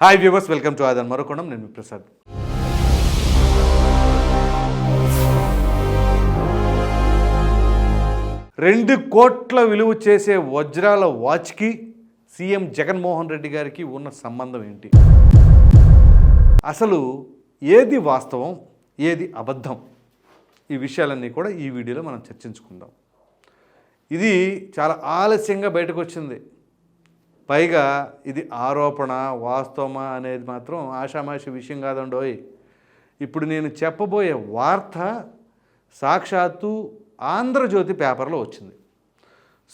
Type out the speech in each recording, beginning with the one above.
Hi viewers welcome to ఆదన్ మరొకొండం నేను ప్రసాద్ రెండు కోట్ల విలువ చేసే వజ్రాల వాచ్కి సీఎం జగన్మోహన్ రెడ్డి గారికి ఉన్న సంబంధం ఏంటి? అసలు ఏది వాస్తవం ఏది అబద్ధం? ఈ విషయాలన్నీ కూడా ఈ వీడియోలో మనం చర్చించుకుందాం. ఇది చాలా ఆలస్యంగా బయటకు వచ్చింది. పైగా ఇది ఆరోపణ వాస్తవమా అనేది మాత్రం ఆషామాషి విషయం కాదండోయ్ ఇప్పుడు నేను చెప్పబోయే వార్త సాక్షాత్తు ఆంధ్రజ్యోతి పేపర్లో వచ్చింది.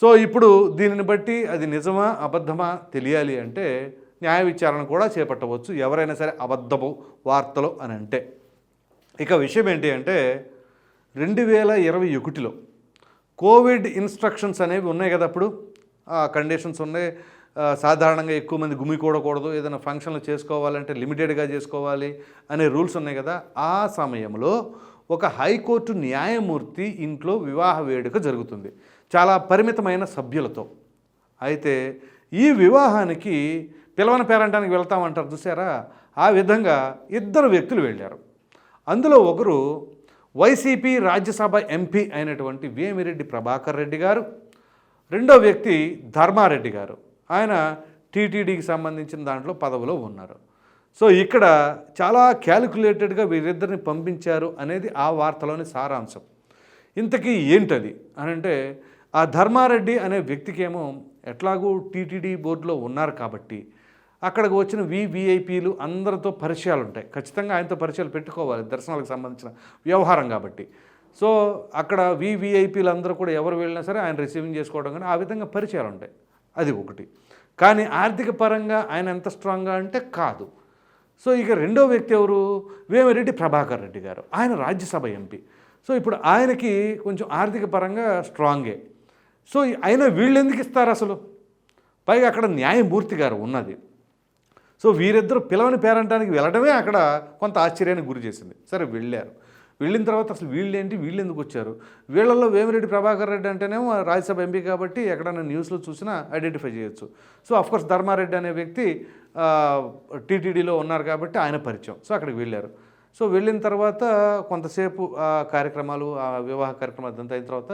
సో ఇప్పుడు దీనిని బట్టి అది నిజమా అబద్ధమా తెలియాలి అంటే న్యాయ విచారణ కూడా చేపట్టవచ్చు. ఎవరైనా సరే అబద్ధపు వార్తలు అని అంటే. ఇక విషయం ఏంటి అంటే రెండు వేల ఇరవై ఒకటిలో కోవిడ్ ఇన్స్ట్రక్షన్స్ అనేవి ఉన్నాయి కదా అప్పుడు? ఆ కండిషన్స్ ఉన్నాయి. సాధారణంగా ఎక్కువ మంది గుమికూడకూడదు ఏదైనా ఫంక్షన్లు చేసుకోవాలంటే లిమిటెడ్గా చేసుకోవాలి అనే రూల్స్ ఉన్నాయి కదా. ఆ సమయంలో ఒక హైకోర్టు న్యాయమూర్తి ఇంట్లో వివాహ వేడుక జరుగుతుంది. చాలా పరిమితమైన సభ్యులతో. అయితే ఈ వివాహానికి పిలవని పేరంటానికి వెళ్తామంటారు చూసారా ఆ విధంగా ఇద్దరు వ్యక్తులు వెళ్ళారు. అందులో ఒకరు వైసీపీ రాజ్యసభ ఎంపీ అయినటువంటి వేమిరెడ్డి ప్రభాకర్ రెడ్డి గారు రెండో వ్యక్తి ధర్మారెడ్డి గారు. ఆయన టీటీడీకి సంబంధించిన దాంట్లో పదవిలో ఉన్నారు. సో ఇక్కడ చాలా క్యాలిక్యులేటెడ్గా వీరిద్దరిని పంపించారు అనేది ఆ వార్తలోని సారాంశం. ఇంతకీ ఏంటది? అని అంటే ఆ ధర్మారెడ్డి అనే వ్యక్తికేమో ఎట్లాగూ టీటీడీ బోర్డులో ఉన్నారు కాబట్టి అక్కడికి వచ్చిన వివిఐపీలు అందరితో పరిచయాలు ఉంటాయి ఖచ్చితంగా ఆయనతో పరిచయాలు పెట్టుకోవాలి దర్శనాలకు సంబంధించిన వ్యవహారం కాబట్టి. సో అక్కడ వివిఐపీలు అందరూ కూడా ఎవరు వెళ్ళినా సరే ఆయన రిసీవింగ్ చేసుకోవడం కానీ ఆ విధంగా పరిచయాలు ఉంటాయి అది ఒకటి. కానీ ఆర్థిక పరంగా ఆయన ఎంత స్ట్రాంగ్గా అంటే కాదు. సో ఇక రెండో వ్యక్తి ఎవరు? వేమిరెడ్డి ప్రభాకర్ రెడ్డి గారు. ఆయన రాజ్యసభ ఎంపీ. సో ఇప్పుడు ఆయనకి కొంచెం ఆర్థిక పరంగా స్ట్రాంగే. సో అయినా వీళ్ళు ఎందుకు ఇస్తారు అసలు? పైగా అక్కడ న్యాయమూర్తి గారు ఉన్నది. సో వీరిద్దరు పిలవని పేరంటానికి వెళ్ళడమే అక్కడ కొంత ఆశ్చర్యానికి గురి చేసింది. సరే వెళ్ళారు. వెళ్ళిన తర్వాత అసలు వీళ్ళేంటి? వీళ్ళు ఎందుకు వచ్చారు? వీళ్ళల్లో వేమిరెడ్డి ప్రభాకర్ రెడ్డి అంటేనేమో రాజ్యసభ ఎంపీ కాబట్టి ఎక్కడైనా న్యూస్లో చూసినా ఐడెంటిఫై చేయొచ్చు. సో అఫ్కోర్స్ ధర్మారెడ్డి అనే వ్యక్తి టీటీడీలో ఉన్నారు కాబట్టి ఆయన పరిచయం. సో అక్కడికి వెళ్ళారు. సో వెళ్ళిన తర్వాత కొంతసేపు ఆ కార్యక్రమాలు ఆ వివాహ కార్యక్రమాలు అదంతా అయిన తర్వాత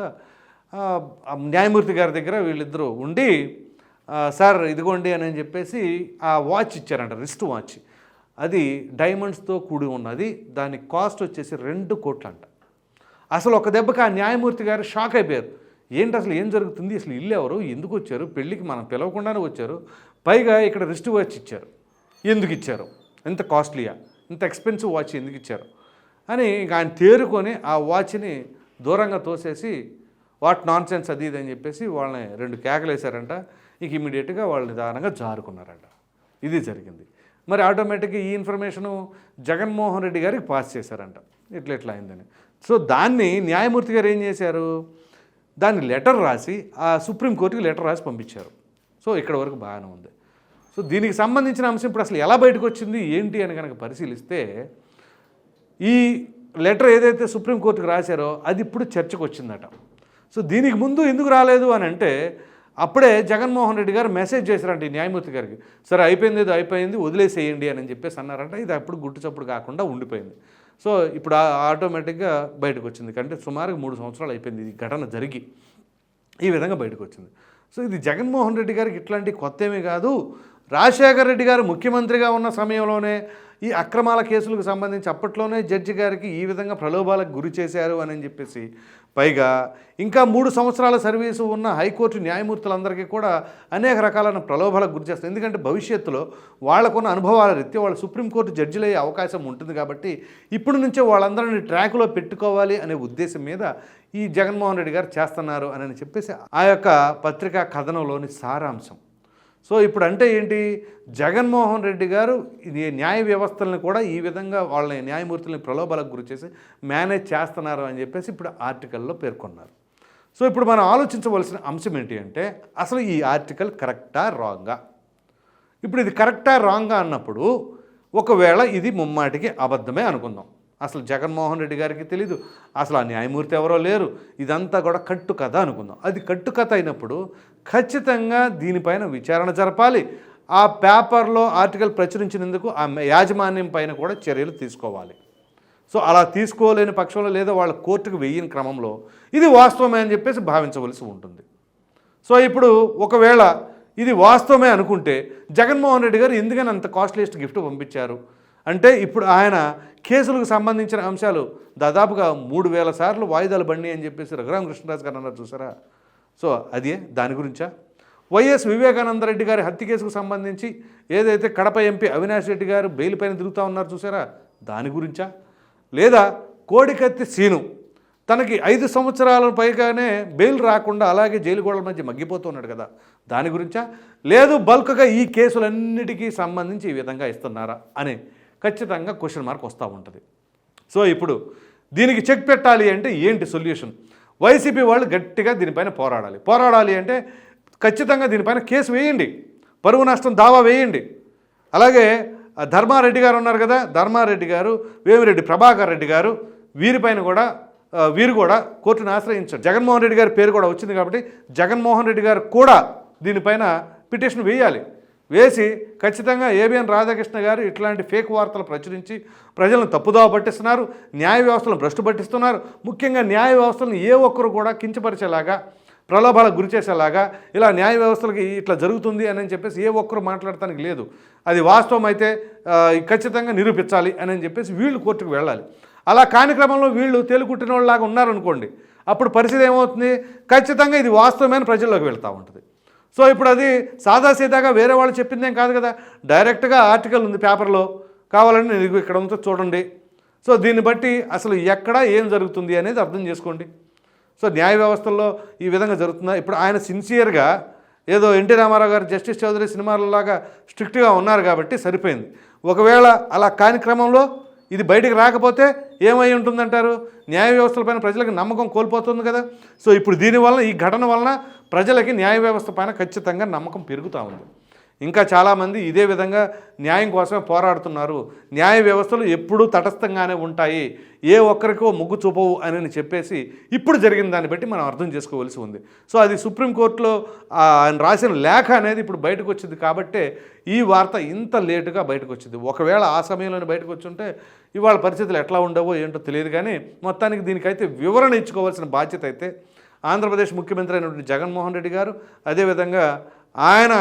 న్యాయమూర్తి గారి దగ్గర వీళ్ళిద్దరూ ఉండి సార్ ఇదిగోండి అని చెప్పేసి ఆ వాచ్ ఇచ్చారంట రిస్ట్ వాచ్. అది డైమండ్స్తో కూడి ఉన్నది. దాని కాస్ట్ వచ్చేసి రెండు కోట్లు అంట అసలు ఒక దెబ్బకి ఆ న్యాయమూర్తి గారు షాక్ అయిపోయారు. ఏంటి అసలు ఏం జరుగుతుంది? అసలు ఇల్లు ఎవరు? ఎందుకు వచ్చారు? పెళ్ళికి మనం పిలవకుండానే వచ్చారు. పైగా ఇక్కడ రిస్ట్ వాచ్ ఇచ్చారు. ఎందుకు ఇచ్చారు? ఇంత కాస్ట్లీయా? ఇంత ఎక్స్పెన్సివ్ వాచ్ ఎందుకు ఇచ్చారు? అని ఇంకా ఆయన తేరుకొని ఆ వాచ్ని దూరంగా తోసేసి వాట్ నాన్ సెన్స్ అది ఇది అని చెప్పేసి వాళ్ళని రెండు కేకలు వేశారంట ఇక ఇమీడియట్గా వాళ్ళు నిదానంగా జారుకున్నారంట. ఇది జరిగింది. మరి ఆటోమేటిక్గా ఈ ఇన్ఫర్మేషను జగన్మోహన్ రెడ్డి గారికి పాస్ చేశారంట. ఇట్లా ఇట్లా అయిందని. సో దాన్ని న్యాయమూర్తి గారు ఏం చేశారు? దాన్ని లెటర్ రాసి ఆ సుప్రీంకోర్టుకి లెటర్ రాసి పంపించారు. సో ఇక్కడ వరకు బాగానే ఉంది. సో దీనికి సంబంధించిన అంశం ఇప్పుడు అసలు ఎలా బయటకు వచ్చింది ఏంటి అని కనుక పరిశీలిస్తే ఈ లెటర్ ఏదైతే సుప్రీంకోర్టుకు రాశారో అది ఇప్పుడు చర్చకు వచ్చిందట. సో దీనికి ముందు ఎందుకు రాలేదు అని అంటే అప్పుడే జగన్మోహన్ రెడ్డి గారు మెసేజ్ చేశారంట ఈ న్యాయమూర్తి గారికి. సరే అయిపోయింది ఇది అయిపోయింది వదిలేసేయండి అని చెప్పేసి అన్నారంట. ఇది అప్పుడు గుట్టు చప్పుడు కాకుండా ఉండిపోయింది. సో ఇప్పుడు ఆ- ఆటోమేటిక్గా బయటకు వచ్చింది. కంటే సుమారుగా మూడు సంవత్సరాలు అయిపోయింది ఈ ఘటన జరిగి ఈ విధంగా బయటకు వచ్చింది. సో ఇది జగన్మోహన్ రెడ్డి గారికి ఇట్లాంటి కొత్త ఏమీ కాదు. రాజశేఖర రెడ్డి గారు ముఖ్యమంత్రిగా ఉన్న సమయంలోనే ఈ అక్రమాల కేసులకు సంబంధించి అప్పట్లోనే జడ్జి గారికి ఈ విధంగా ప్రలోభాలకు గురి చేశారు అని చెప్పేసి. పైగా ఇంకా మూడు సంవత్సరాల సర్వీసు ఉన్న హైకోర్టు న్యాయమూర్తులందరికీ కూడా అనేక రకాలైన ప్రలోభాలకు గురి చేస్తారు. ఎందుకంటే భవిష్యత్తులో వాళ్ళకున్న అనుభవాల రీత్యా వాళ్ళు సుప్రీంకోర్టు జడ్జిలు అయ్యే అవకాశం ఉంటుంది కాబట్టి ఇప్పటి నుంచే వాళ్ళందరినీ ట్రాక్లో పెట్టుకోవాలి అనే ఉద్దేశం మీద ఈ జగన్మోహన్ రెడ్డి గారు చేస్తున్నారు అని చెప్పేసి ఆ యొక్క పత్రికా కథనంలోని సారాంశం. సో ఇప్పుడు అంటే ఏంటి? జగన్మోహన్ రెడ్డి గారు ఇది న్యాయ వ్యవస్థలను కూడా ఈ విధంగా వాళ్ళ న్యాయమూర్తులని ప్రలోభాలకు గురి చేసి మేనేజ్ చేస్తున్నారు అని చెప్పేసి ఇప్పుడు ఆర్టికల్లో పేర్కొన్నారు. సో ఇప్పుడు మనం ఆలోచించవలసిన అంశం ఏంటి అంటే అసలు ఈ ఆర్టికల్ కరెక్టా రాంగా? ఇప్పుడు ఇది కరెక్టా రాంగా అన్నప్పుడు ఒకవేళ ఇది ముమ్మాటికి అబద్ధమే అనుకుందాం. అసలు జగన్మోహన్ రెడ్డి గారికి తెలీదు. అసలు ఆ న్యాయమూర్తి ఎవరో లేరు. ఇదంతా కూడా కట్టు కథ అనుకుందాం. అది కట్టు కథ అయినప్పుడు ఖచ్చితంగా దీనిపైన విచారణ జరపాలి. ఆ పేపర్లో ఆర్టికల్ ప్రచురించినందుకు ఆ యాజమాన్యం పైన కూడా చర్యలు తీసుకోవాలి. సో అలా తీసుకోలేని పక్షంలో లేదా వాళ్ళ కోర్టుకు వెయ్యిన క్రమంలో ఇది వాస్తవమే అని చెప్పేసి భావించవలసి ఉంటుంది. సో ఇప్పుడు ఒకవేళ ఇది వాస్తవమే అనుకుంటే జగన్మోహన్ రెడ్డి గారు ఎందుకని అంత కాస్ట్లీస్ట్ గిఫ్ట్ పంపించారు? అంటే ఇప్పుడు ఆయన కేసులకు సంబంధించిన అంశాలు దాదాపుగా మూడు వేల సార్లు వాయిదాలు బండి అని చెప్పేసి రఘురామ కృష్ణరాజు గారు అన్నారు చూసారా? సో అదే దాని గురించా? వైఎస్ వివేకానంద రెడ్డి గారి హత్య కేసుకు సంబంధించి ఏదైతే కడప ఎంపీ అవినాష్ రెడ్డి గారు బెయిల్ పైన తిరుగుతూ ఉన్నారు చూసారా? దాని గురించా? లేదా కోడికత్తి సీను తనకి ఐదు సంవత్సరాల పైగానే బెయిల్ రాకుండా అలాగే జైలు గోడల మధ్య మగ్గిపోతున్నాడు కదా దాని గురించా? లేదు బల్క్గా ఈ కేసులన్నిటికీ సంబంధించి ఈ విధంగా ఇస్తున్నారా? అనే ఖచ్చితంగా క్వశ్చన్ మార్క్ వస్తూ ఉంటుంది. సో ఇప్పుడు దీనికి చెక్ పెట్టాలి అంటే ఏంటి సొల్యూషన్ వైసీపీ వాళ్ళు గట్టిగా దీనిపైన పోరాడాలి. పోరాడాలి అంటే ఖచ్చితంగా దీనిపైన కేసు వేయండి. పరువు నష్టం దావా వేయండి. అలాగే ధర్మారెడ్డి గారు ఉన్నారు కదా ధర్మారెడ్డి గారు వేమిరెడ్డి ప్రభాకర్ రెడ్డి గారు వీరిపైన కూడా వీరు కూడా కోర్టును ఆశ్రయించారు. జగన్మోహన్ రెడ్డి గారి పేరు కూడా వచ్చింది కాబట్టి జగన్మోహన్ రెడ్డి గారు కూడా దీనిపైన పిటిషన్ వేయాలి. వేసి ఖచ్చితంగా ఏబిఎన్ రాధాకృష్ణ గారు ఇట్లాంటి ఫేక్ వార్తలు ప్రచురించి ప్రజలను తప్పుదోవ పట్టిస్తున్నారు న్యాయ వ్యవస్థలను భ్రష్టు పట్టిస్తున్నారు. ముఖ్యంగా న్యాయ వ్యవస్థలను ఏ ఒక్కరు కూడా కించపరిచేలాగా ప్రలోభాలకు గురి చేసేలాగా ఇలా న్యాయ వ్యవస్థలకి ఇట్లా జరుగుతుంది అని చెప్పేసి ఏ ఒక్కరు మాట్లాడటానికి లేదు. అది వాస్తవం అయితే ఖచ్చితంగా నిరూపించాలి అని చెప్పేసి వీళ్ళు కోర్టుకు వెళ్ళాలి. అలా కాని క్రమంలో వీళ్ళు తేలుకుట్టిన వాళ్ళలాగా ఉన్నారనుకోండి అప్పుడు పరిస్థితి ఏమవుతుంది? ఖచ్చితంగా ఇది వాస్తవమైన ప్రజల్లోకి వెళ్తూ ఉంటుంది. సో ఇప్పుడు అది సాదాసీదాగా వేరే వాళ్ళు చెప్పిందేం కాదు కదా. డైరెక్ట్గా ఆర్టికల్ ఉంది పేపర్లో. కావాలని నేను ఇక్కడ ఉంటే చూడండి. సో దీన్ని బట్టి అసలు ఎక్కడ ఏం జరుగుతుంది అనేది అర్థం చేసుకోండి. సో న్యాయ వ్యవస్థల్లో ఈ విధంగా జరుగుతుందా? ఇప్పుడు ఆయన సిన్సియర్గా ఏదో ఎన్టీ రామారావు గారు జస్టిస్ చౌదరి సినిమాలలాగా స్ట్రిక్ట్గా ఉన్నారు కాబట్టి సరిపోయింది. ఒకవేళ అలా కాని క్రమంలో ఇది బయటికి రాకపోతే ఏమై ఉంటుందంటారు? న్యాయ వ్యవస్థలపైన ప్రజలకు నమ్మకం కోల్పోతుంది కదా. సో ఇప్పుడు దీనివల్ల ఈ ఘటన వలన ప్రజలకి న్యాయ వ్యవస్థ పైన ఖచ్చితంగా నమ్మకం పెరుగుతూ ఉంది. ఇంకా చాలామంది ఇదే విధంగా న్యాయం కోసమే పోరాడుతున్నారు. న్యాయ వ్యవస్థలు ఎప్పుడూ తటస్థంగానే ఉంటాయి. ఏ ఒక్కరికో మొగ్గు చూపవు అని చెప్పేసి ఇప్పుడు జరిగిన దాన్ని బట్టి మనం అర్థం చేసుకోవాల్సి ఉంది. సో అది సుప్రీంకోర్టులో ఆయన రాసిన లేఖ అనేది ఇప్పుడు బయటకు వచ్చింది కాబట్టే ఈ వార్త ఇంత లేటుగా బయటకు వచ్చింది. ఒకవేళ ఆ సమయంలోనే బయటకు వచ్చి ఉంటే ఇవాళ పరిస్థితులు ఎట్లా ఉండవో ఏంటో తెలియదు కానీ మొత్తానికి దీనికైతే వివరణ ఇచ్చుకోవాల్సిన బాధ్యత అయితే ఆంధ్రప్రదేశ్ ముఖ్యమంత్రి అయినటువంటి జగన్మోహన్ రెడ్డి గారు అదేవిధంగా ఆయన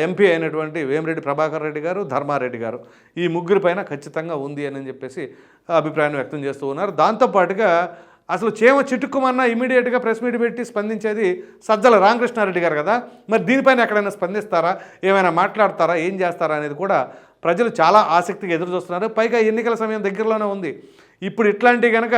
ఎంపీ అయినటువంటి వేమిరెడ్డి ప్రభాకర్ రెడ్డి గారు ధర్మారెడ్డి గారు. ఈ ముగ్గురి పైన ఖచ్చితంగా ఉంది అని చెప్పేసి అభిప్రాయం వ్యక్తం చేస్తూ ఉన్నారు. దాంతోపాటుగా అసలు చేమ చిట్టుకుమన్నా ఇమీడియట్గా ప్రెస్ మీట్ పెట్టి స్పందించేది సజ్జల రామకృష్ణారెడ్డి గారు కదా? మరి దీనిపైన ఎక్కడైనా స్పందిస్తారా? ఏమైనా మాట్లాడతారా? ఏం చేస్తారా అనేది కూడా ప్రజలు చాలా ఆసక్తిగా ఎదురు చూస్తున్నారు. పైగా ఎన్నికల సమయం దగ్గరలోనే ఉంది. ఇప్పుడు ఇట్లాంటివి కనుక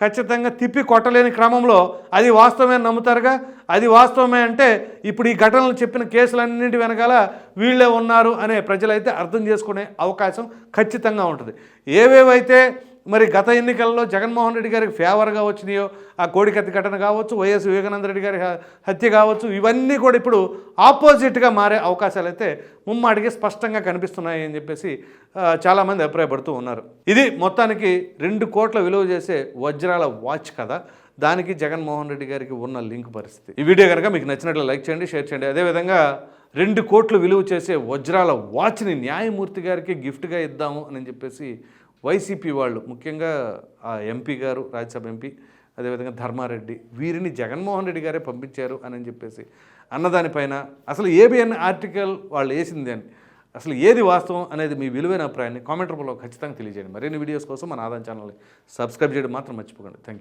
ఖచ్చితంగా తిప్పి కొట్టలేని క్రమంలో అది వాస్తవమే నమ్ముతారుగా? అది వాస్తవమే అంటే ఇప్పుడు ఈ ఘటనలు చెప్పిన కేసులన్నింటి వెనకాల వీళ్ళే ఉన్నారు అనే ప్రజలైతే అర్థం చేసుకునే అవకాశం ఖచ్చితంగా ఉంటుంది. ఏవేవైతే మరి గత ఎన్నికల్లో జగన్మోహన్ రెడ్డి గారికి ఫేవర్గా వచ్చినాయో ఆ కోడికత్తి ఘటన కావచ్చు వైఎస్ వివేకానంద రెడ్డి గారి హత్య కావచ్చు ఇవన్నీ కూడా ఇప్పుడు ఆపోజిట్గా మారే అవకాశాలు అయితే ముమ్మాటికి స్పష్టంగా కనిపిస్తున్నాయి అని చెప్పేసి చాలామంది అభిప్రాయపడుతూ ఉన్నారు. ఇది మొత్తానికి రెండు కోట్ల విలువ చేసే వజ్రాల వాచ్ కదా. దానికి జగన్మోహన్ రెడ్డి గారికి ఉన్న లింక్ పరిస్థితి. ఈ వీడియో కనుక మీకు నచ్చినట్లు లైక్ చేయండి షేర్ చేయండి. అదేవిధంగా రెండు కోట్లు విలువ చేసే వజ్రాల వాచ్ని న్యాయమూర్తి గారికి గిఫ్ట్గా ఇద్దాము అని చెప్పేసి వైసీపీ వాళ్ళు ముఖ్యంగా ఆ ఎంపీ గారు రాజ్యసభ ఎంపీ అదేవిధంగా ధర్మారెడ్డి వీరిని జగన్మోహన్ రెడ్డి గారే పంపించారు అని చెప్పేసి అన్నదానిపైన అసలు ఏబిఎన్ ఆర్టికల్ వాళ్ళు వేసింది అని అసలు ఏది వాస్తవం అనేది మీ విలువైన అభిప్రాయాన్ని కామెంట్ రూపంలో ఖచ్చితంగా తెలియజేయండి. మరిన్ని వీడియోస్ కోసం మన ఆదాయం ఛానల్ని సబ్స్క్రైబ్ చేయడం మాత్రం మర్చిపోకండి. Thank you